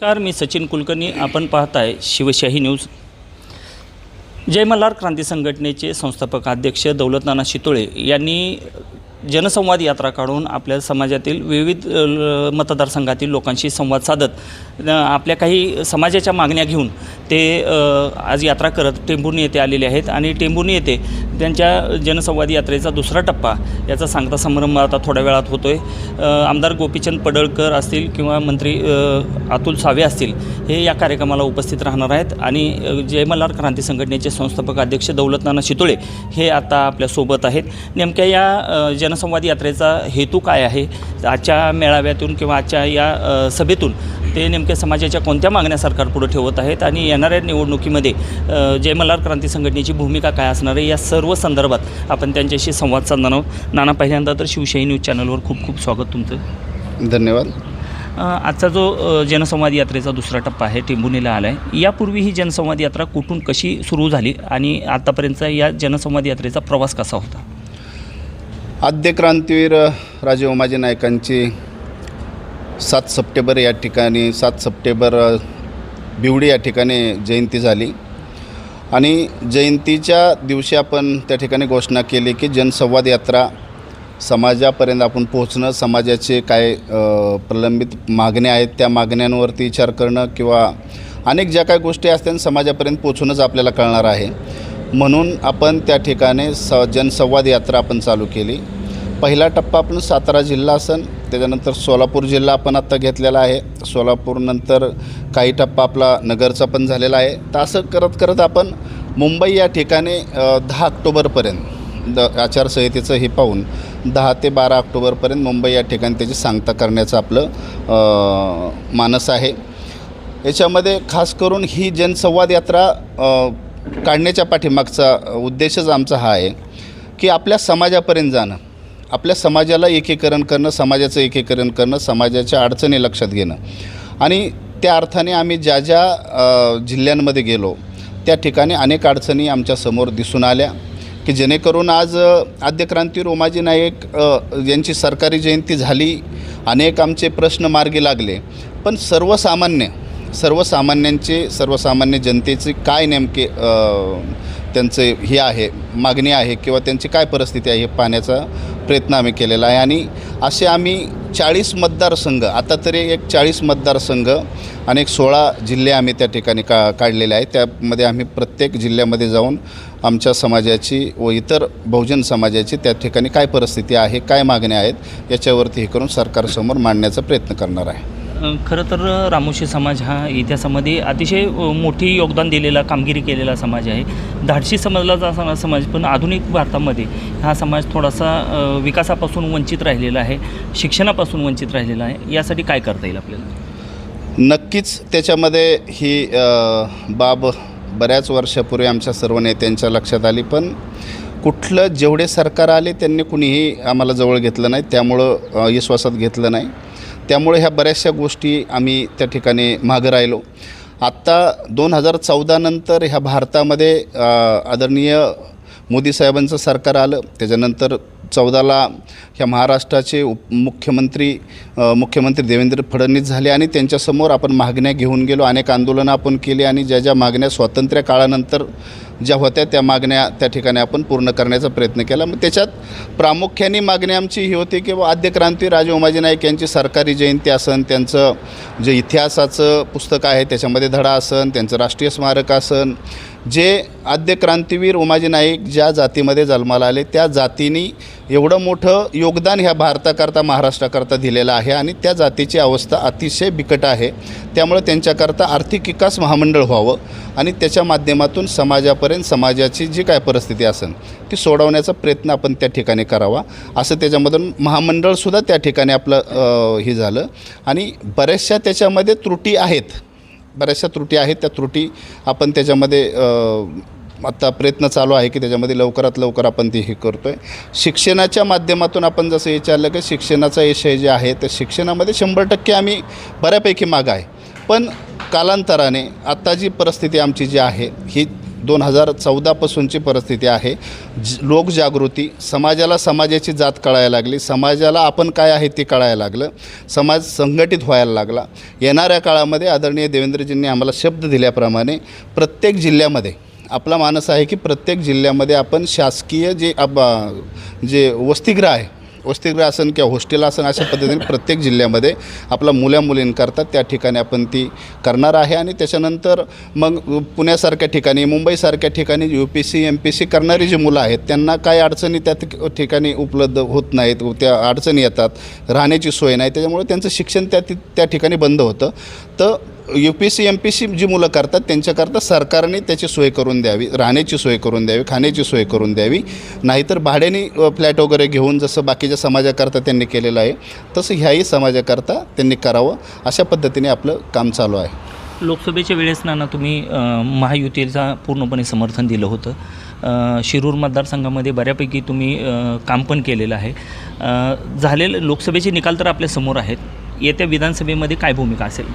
नमस्कार मी सचिन कुलकर्णी. आपण पाहताय शिवशाही न्यूज. जय मल्हार क्रांती संघटनेचे संस्थापक अध्यक्ष दौलत नाना शितोळे यांनी जनसंवाद यात्रा काढून आपल्या समाजातील विविध ल- मतदारसंघातील लोकांशी संवाद साधत आपल्या काही समाजाच्या मागण्या घेऊन ते आज यात्रा करत टेंभुर्णी येथे आलेले आहेत आणि टेंभुर्णी येथे त्यांच्या जनसंवाद यात्रेचा दुसरा टप्पा याचा सांगता समारंभ आता थोड्या वेळात होतो आहे आमदार गोपीचंद पडळकर असतील किंवा मंत्री अतुल सावे असतील हे या कार्यक्रमाला उपस्थित राहणार आहेत आणि जयमल्हार जय मल्हार क्रांती संघटनेचे संस्थापक अध्यक्ष दौलत नाना शितोळे हे आता आपल्यासोबत आहेत. नेमक्या या अ, जनसंवाद यात्रेचा हेतू काय आहे? आजच्या मेळाव्यातून किंवा आजच्या या सभेतून ते नेमक्या समाजाच्या कोणत्या मागण्या सरकारपुढे ठेवत आहेत आणि येणाऱ्या निवडणुकीमध्ये जय मल्हार क्रांती संघटनेची भूमिका काय असणार आहे? या सर्व संदर्भात आपण त्यांच्याशी संवाद साधणार आहोत. नाना पहिल्यांदा तर शिवशाही न्यूज चॅनलवर खूप खूप स्वागत तुमचं. धन्यवाद. आजचा जो जनसंवाद यात्रेचा दुसरा टप्पा आहे टेंभुर्णीला आला आहे यापूर्वी ही जनसंवाद यात्रा कुठून कशी सुरू झाली आणि आतापर्यंतचा या जनसंवाद यात्रेचा प्रवास कसा होता? आद्य क्रांतीवीर राजे उमाजी नायकांची सात सप्टेंबर या ठिकाणी सात सप्टेंबर बिवडी या ठिकाणी जयंती झाली. आणि जयंतीच्या दिवशी आपण त्या ठिकाणी घोषणा केली की जनसंवाद यात्रा समाजापर्यंत आपण पोहोचणं समाजाचे काय प्रलंबित मागण्या आहेत त्या मागण्यांवरती विचार करणं किंवा अनेक ज्या काही गोष्टी असतील समाजापर्यंत पोहोचूनच आपल्याला कळणार आहे. म्हणून आपण त्या ठिकाणी स जनसंवाद यात्रा आपण चालू केली. पहिला टप्पा आपण सातारा जिल्हा असन त्याच्यानंतर सोलापूर जिल्हा आपण आत्ता घेतलेला आहे. सोलापूरनंतर काही टप्पा आपला नगरचा पण झालेला आहे. तर असं करत करत आपण मुंबई या ठिकाणी दहा ऑक्टोबरपर्यंत द आचारसंहितेचं हे पाहून दहा ते बारा ऑक्टोबरपर्यंत मुंबई या ठिकाणी त्याची सांगता करण्याचं आपलं मानस आहे. याच्यामध्ये खास करून ही जनसंवाद यात्रा काढण्याच्या पाठीमागचा उद्देशच आमचा हा आहे की आपल्या समाजापर्यंत जाणं. आपल्या समाजाला एकीकरण करणं समाजाचं एकीकरण करणं समाजाच्या अडचणी लक्षात घेणं. आणि त्या अर्थाने आम्ही ज्या ज्या जिल्ह्यांमध्ये गेलो त्या ठिकाणी अनेक अडचणी आमच्यासमोर दिसून आल्या की जेणेकरून आज आद्यक्रांती रोमाजी नाईक यांची सरकारी जयंती झाली अनेक आमचे प्रश्न मार्गी लागले. पण सर्वसामान्य सर्वसामान्यांचे सर्वसामान्य जनतेचे काय नेमके त्यांचे हे आहे मागणी आहे किंवा त्यांची काय परिस्थिती आहे हे पाहण्याचा प्रयत्न आम्ही केलेला आहे. आणि असे आम्ही चाळीस मतदारसंघ आता तरी एक चाळीस मतदारसंघ आणि एक सोळा जिल्हे आम्ही त्या ठिकाणी का काढलेले आहेत. त्यामध्ये आम्ही प्रत्येक जिल्ह्यामध्ये जाऊन आमच्या समाजाची व इतर बहुजन समाजाची त्या ठिकाणी काय परिस्थिती आहे काय मागण्या आहेत याच्यावरती हे करून सरकारसमोर मांडण्याचा प्रयत्न करणार आहे. खरं तर रामोशी समाज हा इतिहासामध्ये अतिशय मोठी योगदान दिलेला कामगिरी केलेला समाज आहे. धाडशी समजला जाणारा समाज पण आधुनिक भारतामध्ये हा समाज थोडासा विकासापासून वंचित राहिलेला आहे शिक्षणापासून वंचित राहिलेला आहे. यासाठी काय करता येईल आपल्याला? नक्कीच त्याच्यामध्ये ही बाब बऱ्याच वर्षापूर्वी आमच्या सर्व नेत्यांच्या लक्षात आली पण कुठलं जेवढे सरकार आले त्यांनी कुणीही आम्हाला जवळ घेतलं नाही. त्यामुळं विश्वासात घेतलं नाही. त्यामुळे ह्या बऱ्याचशा गोष्टी आम्ही त्या ठिकाणी मागं राहिलो. आत्ता दोन हजार चौदानंतर ह्या भारतामध्ये आदरणीय मोदी साहेबांचं सरकार आलं. त्याच्यानंतर चौदाला ह्या महाराष्ट्राचे उप मुख्यमंत्री मुख्यमंत्री देवेंद्र फडणवीस झाले आणि त्यांच्यासमोर आपण मागण्या घेऊन गेलो अनेक आंदोलनं आपण केली आणि ज्या ज्या मागण्या स्वातंत्र्य काळानंतर ज्या होत्या त्या मागण्या त्या ठिकाणी आपण पूर्ण करण्याचा प्रयत्न केला. मग त्याच्यात प्रामुख्याने मागणी आमची ही होती की आद्यक्रांती आद्य क्रांती राजे उमाजी नाईक यांची सरकारी जयंती असन त्यांचं जे इतिहासाचं पुस्तक आहे त्याच्यामध्ये धडा असन त्यांचं राष्ट्रीय स्मारक असन जे आद्य क्रांतीवीर उमाजी नाईक ज्या जातीमध्ये जन्माला आले त्या जातीनी एवढं मोठं योगदान ह्या भारताकरता महाराष्ट्राकरता दिलेलं आहे आणि त्या जातीची अवस्था अतिशय बिकट आहे. त्यामुळे त्यांच्याकरता आर्थिक विकास महामंडळ व्हावं आणि त्याच्या माध्यमातून समाजापर्यंत समाजाची जी काय परिस्थिती असेल ती सोडवण्याचा प्रयत्न आपण त्या ठिकाणी करावा. असं त्याच्यामधून महामंडळसुद्धा त्या ठिकाणी आपलं हे झालं. आणि बऱ्याचशा त्याच्यामध्ये त्रुटी आहेत. बऱ्याचशा त्रुटी आहेत. त्या त्रुटी आपण त्याच्यामध्ये आत्ता प्रयत्न चालू आहे की त्याच्यामध्ये लवकरात लवकर आपण ते हे करतो आहे शिक्षणाच्या माध्यमातून आपण जसं विचारलं की शिक्षणाचा विषय जे आहे तर शिक्षणामध्ये शंभर टक्के आम्ही बऱ्यापैकी माग आहे. पण कालांतराने आत्ता जी परिस्थिती आमची जी आहे ही दोन हजार चौदापासूनची परिस्थिती आहे. ज लोकजागृती समाजाला समाजाची जात कळायला लागली. समाजाला आपण काय आहे ते कळायला लागलं. समाज संघटित व्हायला लागला. येणाऱ्या काळामध्ये आदरणीय देवेंद्रजींनी आम्हाला शब्द दिल्याप्रमाणे प्रत्येक जिल्ह्यामध्ये आपला मानस आहे की प्रत्येक जिल्ह्यामध्ये आपण शासकीय जे अब जे वसतिगृह आहे वसतिगृह असन किंवा हॉस्टेल असन अशा पद्धतीने प्रत्येक जिल्ह्यामध्ये आपला मुल्या मुलींकरता त्या ठिकाणी आपण ती करणार आहे आणि त्याच्यानंतर मग पुण्यासारख्या ठिकाणी मुंबईसारख्या ठिकाणी U P C M P C करणारी जी मुलं आहेत त्यांना काय अडचणी त्या ठिकाणी उपलब्ध होत नाहीत. त्या अडचणी येतात राहण्याची सोय नाही. त्याच्यामुळे त्यांचं शिक्षण त्या त्या ठिकाणी बंद होतं. तर U P C M P C जी मुलं करतात त्यांच्याकरता सरकारने त्याची सोय करून द्यावी राहण्याची सोय करून द्यावी खाण्याची सोय करून द्यावी. नाहीतर भाड्याने फ्लॅट वगैरे घेऊन जसं बाकीच्या समाजाकरता त्यांनी केलेलं आहे तसं ह्याही समाजाकरता त्यांनी करावं अशा पद्धतीने आपलं काम चालू आहे. लोकसभेच्या वेळेस नाना तुम्ही अ, महायुतीचा पूर्णपणे समर्थन दिलं होतं. शिरूर मतदारसंघामध्ये बऱ्यापैकी तुम्ही काम पण केलेलं आहे. झालेलं लोकसभेचे निकाल तर आपल्यासमोर आहेत. येत्या विधानसभेमध्ये काय भूमिका असेल?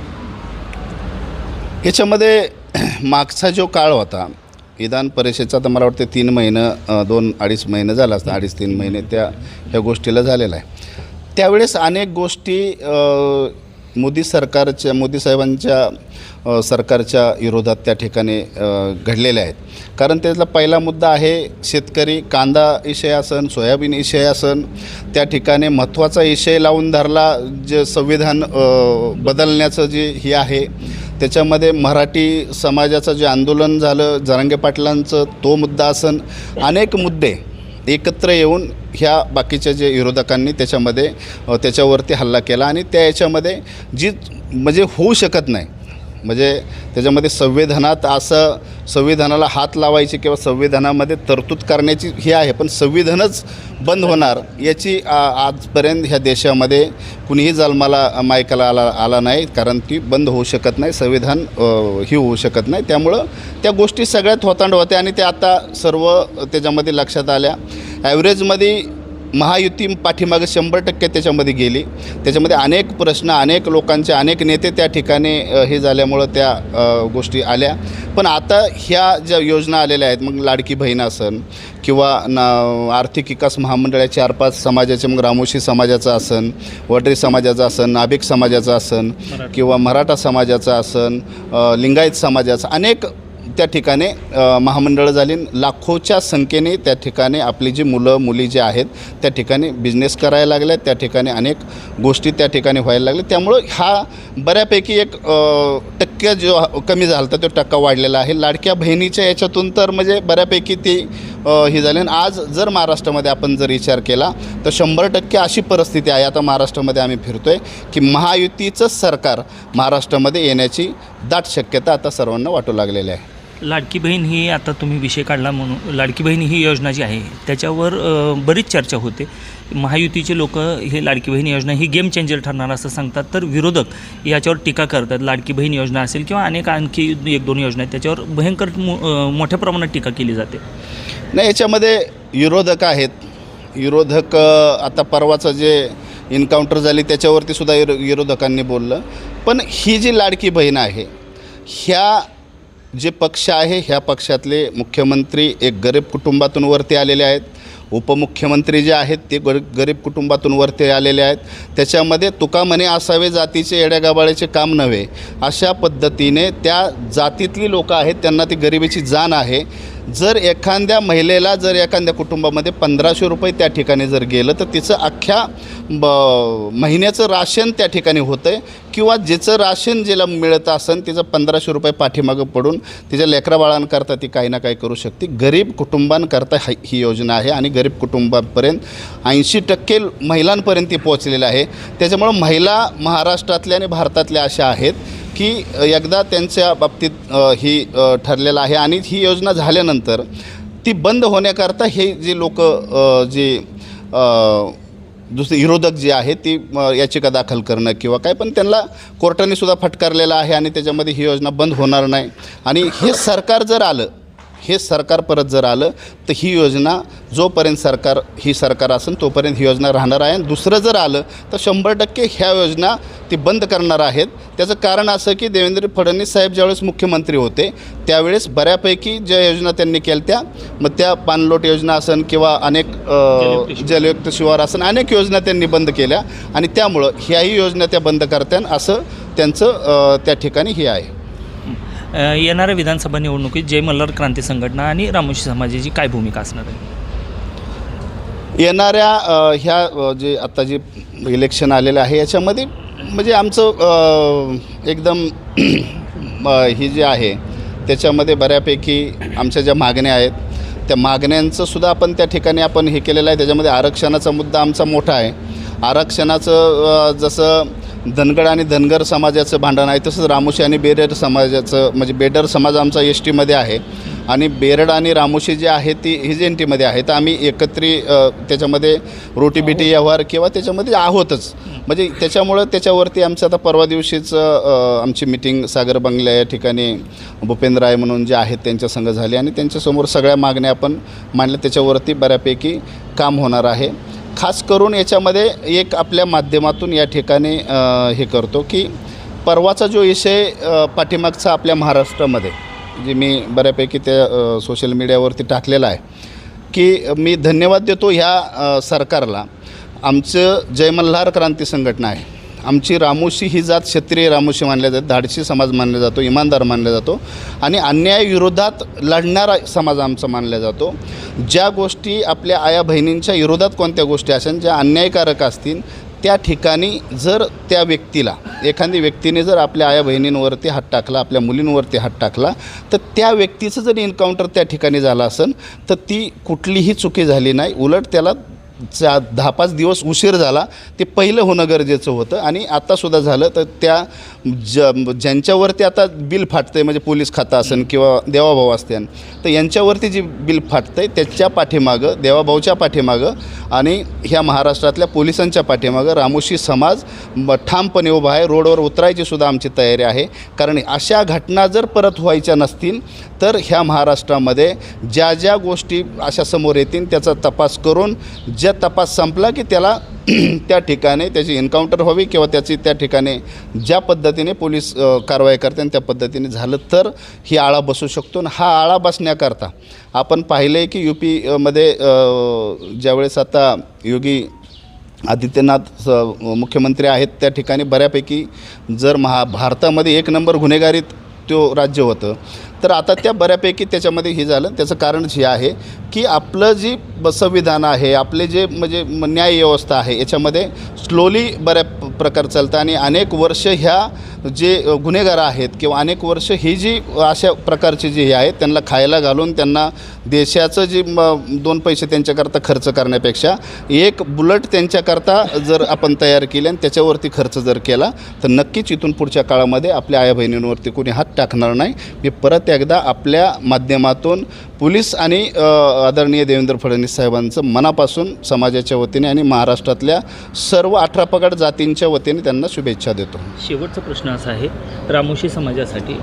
याच्यामध्ये मागचा जो काळ होता विधान परिषदेचा तर मला वाटतं तीन महिनं दोन अडीच महिने झाला असता अडीच तीन महिने त्या ह्या गोष्टीला झालेला आहे. त्यावेळेस अनेक गोष्टी मोदी सरकारच्या मोदी साहेबांच्या सरकारच्या विरोधात त्या ठिकाणी घडलेल्या आहेत. कारण त्यातला पहिला मुद्दा आहे शेतकरी कांदा विषय असन सोयाबीन विषय असन त्या ठिकाणी महत्त्वाचा विषय लावून धरला जे संविधान बदलण्याचं जे हे आहे त्याच्यामध्ये मराठी समाजाचं जे आंदोलन झालं जरांगे पाटलांचं तो मुद्दा असन अनेक मुद्दे एकत्र येऊन ह्या बाकीच्या जे विरोधकांनी त्याच्यामध्ये त्याच्यावरती हल्ला केला आणि त्या याच्यामध्ये जी म्हणजे होऊ शकत नाही म्हणजे त्याच्यामध्ये संविधानात असं संविधानाला हात लावायची किंवा संविधानामध्ये तरतूद करण्याची ही आहे पण संविधानच बंद होणार याची आजपर्यंत ह्या देशामध्ये कुणीही जन्माला मायकाला आला आला नाही कारण ती बंद होऊ शकत नाही संविधान ही होऊ शकत नाही. त्यामुळं त्या गोष्टी सगळ्यात होतांड होत्या आणि त्या आता सर्व त्याच्यामध्ये लक्षात आल्या. ॲव्हरेजमध्ये महायुती पाठीमागं शंभर टक्के त्याच्यामध्ये गेली. त्याच्यामध्ये अनेक प्रश्न अनेक लोकांचे अनेक नेते त्या ठिकाणी हे झाल्यामुळं त्या गोष्टी आल्या. पण आता ह्या ज्या योजना आलेल्या आहेत मग लाडकी बहीण असन किंवा ना आर्थिक विकास महामंडळ चार पाच समाजाचे मग रामोशी समाजाचं असन वडरी समाजाचं असन नाभिक समाजाचं असन किंवा मराठा समाजाचं असन अ, लिंगायत समाजाचं अनेक त्या ठिकाणी महामंडळं झाली. लाखोच्या संख्येने त्या ठिकाणी आपली जी मुलं मुली जे आहेत त्या ठिकाणी बिझनेस करायला लागल्या. त्या ठिकाणी अनेक गोष्टी त्या ठिकाणी व्हायला लागल्या. त्यामुळं हा बऱ्यापैकी एक टक्के जो कमी झाला होता तो टक्का वाढलेला आहे. लाडक्या बहिणीच्या याच्यातून तर म्हणजे बऱ्यापैकी ती ही झाली. आणि आज जर महाराष्ट्रामध्ये आपण जर विचार केला तर शंभर टक्के अशी परिस्थिती आहे. आता महाराष्ट्रामध्ये आम्ही फिरतो आहे की महायुतीचंच सरकार महाराष्ट्रामध्ये येण्याची दाट शक्यता आता सर्वांना वाटू लागलेली आहे. लाडकी बहीण ही आता तुम्ही विषय काढला म्हणून लाडकी बहीण ही योजना जी आहे. त्याच्यावर बरीच चर्चा होते. महायुतीचे लोक हे लाडकी बहीण योजना ही गेम चेंजर ठरणार असं सांगतात. तर विरोधक याच्यावर टीका करतात. लाडकी बहीण योजना असेल किंवा अनेक आणखी एक दोन योजना आहेत त्याच्यावर भयंकर मो मोठ्या प्रमाणात टीका केली जाते. नाही याच्यामध्ये विरोधक आहेत. विरोधक आता परवाचं जे इन्काउंटर झाली त्याच्यावरती सुद्धा विरो विरोधकांनी बोललं. पण ही जी लाडकी बहीण आहे ह्या जे पक्ष आहे ह्या पक्षातले मुख्यमंत्री एक गरीब कुटुंबातून वरती आलेले आहेत. उपमुख्यमंत्री जे आहेत ते गर गरीब कुटुंबातून वरती आलेले आहेत. त्याच्यामध्ये तुका म्हणे असावे जातीचे येड्यागाबाळ्याचे काम नव्हे. अशा पद्धतीने त्या जातीतली लोकं आहेत त्यांना ती गरिबीची जाण आहे. जर एखाद्या महिलेला जर एखाद्या कुटुंबामध्ये पंधराशे रुपये त्या ठिकाणी जर गेलं तर तिचं अख्ख्या ब महिन्याचं राशन त्या ठिकाणी होतं आहे किंवा जिचं राशन जिला मिळत असेल तिचं पंधराशे रुपये पाठीमागं पडून तिच्या लेकराबाळांकरता ती काही ना काही करू शकते. गरीब कुटुंबांकरता ही ही योजना आहे आणि गरीब कुटुंबापर्यंत ऐंशी टक्के महिलांपर्यंत ती पोहोचलेली आहे. त्याच्यामुळं महिला महाराष्ट्रातल्या आणि भारतातल्या अशा आहेत की एकदा त्यांच्या बाबतीत ही ठरलेलं आहे आणि ही योजना झाल्यानंतर ती बंद होण्याकरता हे जे लोक जे दुसरे विरोधक जे आहे ती याचिका दाखल करणं किंवा काय पण त्यांना कोर्टाने सुद्धा फटकारलेलं आहे आणि त्याच्यामध्ये ही योजना बंद होणार नाही. आणि हे सरकार जर आलं हे सरकार परत जर आलं तर ही योजना जोपर्यंत सरकार ही सरकार असेल तोपर्यंत ही योजना राहणार आहे. आणि दुसरं जर आलं तर शंभर टक्के ह्या योजना ती बंद करणार आहेत. त्याचं कारण असं की देवेंद्र फडणवीस साहेब ज्यावेळेस मुख्यमंत्री होते त्यावेळेस बऱ्यापैकी ज्या योजना त्यांनी केल्या त्या मग त्या पाणलोट योजना असन किंवा अनेक जलयुक्त शिवार. असन अनेक योजना त्यांनी बंद केल्या. आणि त्यामुळं ह्याही योजना त्या बंद करत्यान असं त्यांचं त्या ठिकाणी हे आहे. येणाऱ्या विधानसभा निवडणुकीत जय मल्हार क्रांती संघटना आणि रामोशी समाजाची काय भूमिका असणार आहे? येणाऱ्या ह्या जे आत्ता जे इलेक्शन आलेलं आहे याच्यामध्ये म्हणजे आमचं एकदम ही जी आहे त्याच्यामध्ये बऱ्यापैकी आमच्या ज्या मागण्या आहेत त्या मागण्यांचं सुद्धा आपण त्या ठिकाणी आपण हे केलेलं आहे. त्याच्यामध्ये आरक्षणाचा मुद्दा आमचा मोठा आहे. आरक्षणाचं जसं धनगड आणि धनगर समाजाचं भांडण आहे तसंच रामोशी आणि बेरड समाजाचं म्हणजे बेडर समाज आमचा एस टीमध्ये आहे. आणि बेरड आणि रामोशी जे आहे ती हिज एन टीमध्ये आहे तर आम्ही एकत्री त्याच्यामध्ये त्याच्यामध्ये रोटीबिटी व्यवहार किंवा त्याच्यामध्ये आहोतच. म्हणजे त्याच्यामुळं त्याच्यावरती आमचं आता परवा दिवशीचं आमची मिटिंग सागर बंगल्या या ठिकाणी भूपेंद्र राय म्हणून जे आहेत त्यांच्या संघ झाली. आणि त्यांच्यासमोर सगळ्या मागण्या आपण मांडल्या. त्याच्यावरती बऱ्यापैकी काम होणार आहे. खास करून याच्यामध्ये एक आपल्या माध्यमातून या ठिकाणी हे करतो की परवाचा जो विषय पाठीमागचा आपल्या महाराष्ट्रामध्ये जे मी बऱ्यापैकी त्या सोशल मीडियावरती टाकलेला आहे की मी धन्यवाद देतो ह्या सरकारला. आमचं जयमल्हार क्रांती संघटना आहे. आमची रामोशी ही जात क्षत्रिय रामोशी मानल्या जाते धाडशी समाज मानला जातो इमानदार मानला जातो आणि अन्यायाविरोधात लढणारा समाज आमचा मानला जातो. ज्या गोष्टी आपल्या आया बहिणींच्या विरोधात कोणत्या गोष्टी असेल ज्या अन्यायकारक असतील त्या ठिकाणी जर त्या व्यक्तीला एखादी व्यक्तीने जर आपल्या आया बहिणींवरती हात टाकला आपल्या मुलींवरती हात टाकला तर त्या व्यक्तीचं जर एन्काउंटर त्या ठिकाणी झालं असेल तर ती कुठलीही चुकी झाली नाही. उलट त्याला चा दहा पाच दिवस उशीर झाला ते पहिलं होणं गरजेचं होतं आणि आत्तासुद्धा झालं. तर त्या ज ज्यांच्यावरती आता बिल फाटतं आहे म्हणजे पोलीस खातं असेल किंवा देवाभाऊ असतील तर यांच्यावरती जी बिल फाटतं आहे त्याच्या पाठीमागं देवाभाऊच्या पाठीमागं आणि ह्या महाराष्ट्रातल्या पोलिसांच्या पाठीमागं रामोशी समाज ठामपणे उभा आहे. रोडवर उतरायची सुद्धा आमची तयारी आहे. कारण अशा घटना जर परत व्हायच्या नसतील तर ह्या महाराष्ट्रामध्ये ज्या ज्या गोष्टी अशा समोर येतील त्याचा तपास करून ज्या तपास संपला की त्याला त्या ठिकाणी त्याची एन्काउंटर व्हावी किंवा त्याची त्या ठिकाणी ज्या पद्धतीने पोलीस कारवाई करते आणि त्या पद्धतीने झालं तर ही आळा बसू शकतो. आणि हा आळा बसण्याकरता आपण पाहिलं आहे की यू पीमध्ये ज्यावेळेस आता योगी आदित्यनाथ स- मुख्यमंत्री आहेत त्या ठिकाणी बऱ्यापैकी जर महा भारतामध्ये एक नंबर गुन्हेगारीत तो राज्य होतं तर आता त्या बऱ्यापैकी त्याच्यामध्ये हे झालं. त्याचं कारण हे आहे की आपलं जी संविधान आहे आपले जे म्हणजे न्याय व्यवस्था आहे याच्यामध्ये स्लोली बऱ्या प्रकार चालतं आणि अनेक वर्ष ह्या जे गुन्हेगार आहेत किंवा अनेक वर्ष ही जी अशा प्रकारची जी हे आहेत त्यांना खायला घालून त्यांना देशाचं जे म दोन पैसे त्यांच्याकरता खर्च करण्यापेक्षा एक बुलट त्यांच्याकरता जर आपण तयार केले आणि त्याच्यावरती खर्च जर केला तर नक्कीच इथून पुढच्या काळामध्ये आपल्या आया बहिणींवरती कोणी हात टाकणार नाही. मी परत एकदा आपल्या माध्यमातून पोलीस आणि आदरणीय देवेंद्र फडणवीस साहेबांचं मनापासून समाजाच्या वतीने आणि महाराष्ट्रातल्या सर्व अठरा पगड जातींच्या वतीने त्यांना शुभेच्छा देतो. शेवटचा प्रश्न असा आहे रामोशी समाजासाठी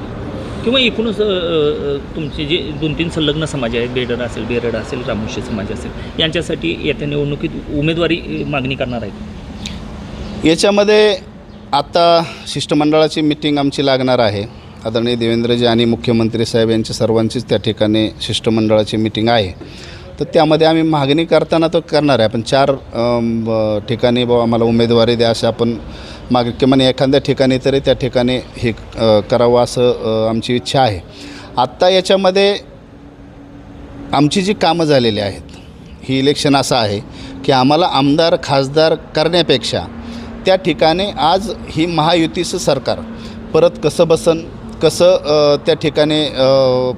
किंवा एकूणच तुमचे जे दोन तीन संलग्न समाज आहेत बेडर असेल बेरड असेल रामोशी समाज असेल यांच्यासाठी येत्या निवडणुकीत उमेदवारी मागणी करणार आहेत? याच्यामध्ये आता शिष्टमंडळाची मिटिंग आमची लागणार आहे. आदरणीय देवेंद्रजी आणि मुख्यमंत्री साहेब यांची सर्वांचीच त्या ठिकाणी शिष्टमंडळाची मिटिंग आहे. तर त्यामध्ये आम्ही मागणी करताना तर करणार आहे. पण चार ब- ठिकाणी बाबा आम्हाला उमेदवारी द्या असे आपण माग किमान एखाद्या ठिकाणी तरी त्या ठिकाणी हे करावं असं आमची इच्छा आहे. आत्ता याच्यामध्ये आमची जी कामं झालेली आहेत ही इलेक्शन असं आहे की आम्हाला आमदार खासदार करण्यापेक्षा त्या ठिकाणी आज ही महायुतीचं सरकार परत कसं बसन कसं त्या ठिकाणी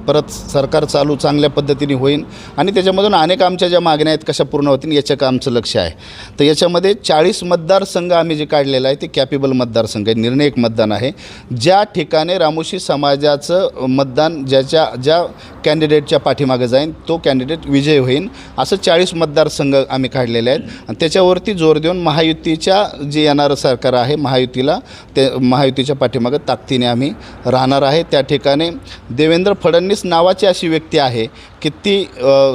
परत सरकार चालू चांगल्या पद्धतीने होईल आणि त्याच्यामधून अनेक आमच्या ज्या मागण्या आहेत कशा पूर्ण होतील याच्या आमचं लक्ष आहे. तर याच्यामध्ये चाळीस मतदारसंघ आम्ही जे काढलेलं आहे ते कॅपेबल मतदारसंघ आहे निर्णायक मतदान आहे. ज्या ठिकाणी रामोशी समाजाचं मतदान ज्याच्या ज्या कॅन्डिडेटच्या पाठीमागं जाईन तो कॅन्डिडेट विजय होईल असं चाळीस मतदारसंघ आम्ही काढलेले आहेत. आणि त्याच्यावरती जोर देऊन महायुतीच्या जे येणारं सरकार आहे महायुतीला ते महायुतीच्या पाठीमागं ताकदीने आम्ही राहणार आहे. त्या ठिकाणी देवेंद्र फडणवीस नावाची अशी व्यक्ती आहे की ती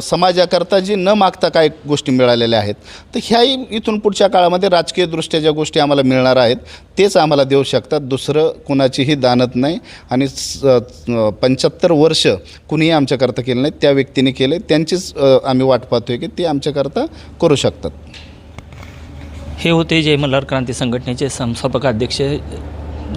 समाजाकरता जी न मागता काही गोष्टी मिळालेल्या आहेत तर ह्याही इथून पुढच्या काळामध्ये राजकीयदृष्ट्या ज्या गोष्टी आम्हाला मिळणार आहेत तेच आम्हाला देऊ शकतात. दुसरं कुणाचीही दानत नाही आणि पंच्याहत्तर वर्ष कुणीही आमच्याकरता केलं नाही त्या व्यक्तीने केले. त्यांचीच आम्ही वाट पाहतोय की ते आमच्याकरता करू शकतात. हे होते जय मल्हार क्रांती संघटनेचे संस्थापक अध्यक्ष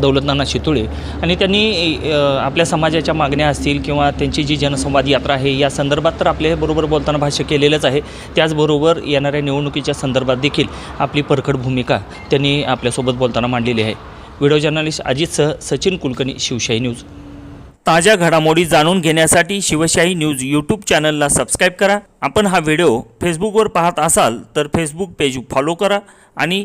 दौलतनाना शितुळे. आणि त्यांनी आपल्या समाजाच्या मागण्या असतील किंवा त्यांची जी जनसंवाद यात्रा आहे या संदर्भात तर आपल्याबरोबर बोलताना भाष्य केलेलंच आहे. त्याचबरोबर येणाऱ्या निवडणुकीच्या संदर्भात देखील आपली परखड भूमिका त्यांनी आपल्यासोबत बोलताना मांडलेली आहे. व्हिडिओ जर्नलिस्ट अजितसह सचिन कुलकर्णी शिवशाही न्यूज. ताज्या घडामोडी जाणून घेण्यासाठी शिवशाही न्यूज यूट्यूब चॅनलला सबस्क्राईब करा. आपण हा व्हिडिओ फेसबुकवर पाहत असाल तर फेसबुक पेज फॉलो करा आणि